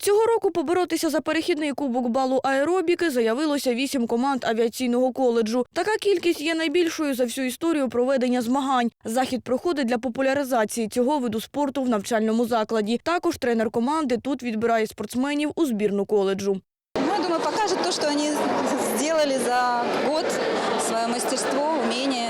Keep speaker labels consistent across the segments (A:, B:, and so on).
A: Цього року поборотися за перехідний кубок балу аеробіки заявилося вісім команд авіаційного коледжу. Така кількість є найбільшою за всю історію проведення змагань. Захід проходить для популяризації цього виду спорту в навчальному закладі. Також тренер команди тут відбирає спортсменів у збірну коледжу.
B: Ну, я думаю, покажут то, что они сделали за год, свое мастерство, умение.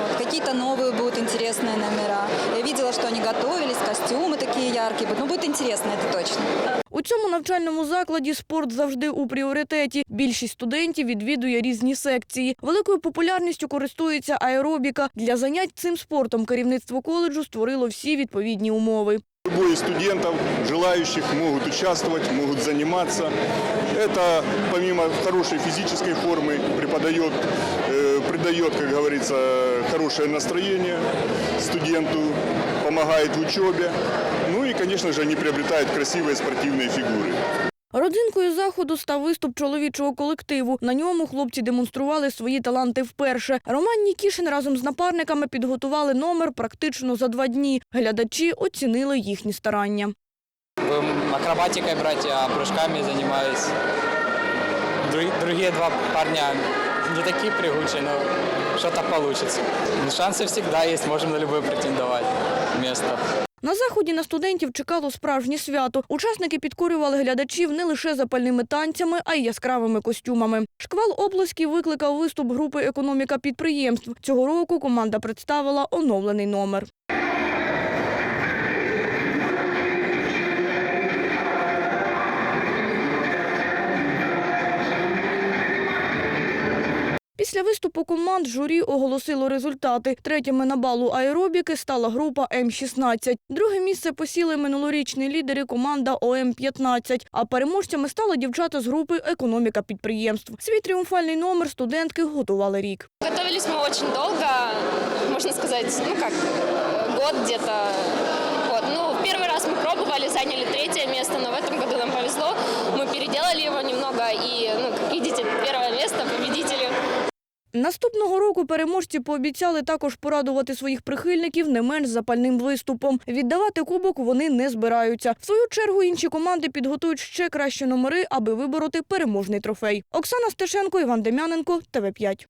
B: Вот. Какие-то новые будут интересные номера. Я видела, что они готовились, костюмы такие яркие будут. Ну, будет интересно, это точно.
A: У цьому навчальному закладі спорт завжди у пріоритеті. Більшість студентів відвідує різні секції. Великою популярністю користується аеробіка. Для занять цим спортом керівництво коледжу створило всі відповідні умови.
C: Любой из студентов, желающих, могут участвовать, могут заниматься. Это помимо хорошей физической формы преподает, э, придает, как говорится, хорошее настроение студенту, помогает в учебе. Ну и, конечно же, они приобретают красивые спортивные фигуры.
A: Родзинкою заходу став виступ чоловічого колективу. На ньому хлопці демонстрували свої таланти вперше. Роман Нікішин разом з напарниками підготували номер практично за два дні. Глядачі оцінили їхні старання.
D: Будем акробатикой брать, а прыжками занимаюсь. Друг- Другие два парня не такие прыгучие, но что-то получится. Ну, Шансы всегда есть, можем на любой претендовать место.
A: На заході на студентів чекало справжнє свято. Учасники підкорювали глядачів не лише запальними танцями, а й яскравими костюмами. Шквал обласків викликав виступ групи економіка підприємств. Цього року команда представила оновлений номер. Після виступу команд журі оголосило результати. Третіми на балу аеробіки стала група М-16. Друге місце посіли минулорічні лідери команда ОМ-15, а переможцями стали дівчата з групи економіка підприємств. Свій тріумфальний номер студентки готували рік.
E: Готовились мы очень долго, можно сказать, ну как, э, год где-то. Вот. Ну, в первый раз мы пробовали, заняли третье место, но в этом году нам повезло. Мы переделали
A: Наступного року переможці пообіцяли також порадувати своїх прихильників не менш запальним виступом. Віддавати кубок вони не збираються. В свою чергу інші команди підготують ще кращі номери, аби вибороти переможний трофей. Оксана Стешенко, Іван Дем'яненко, ТВ 5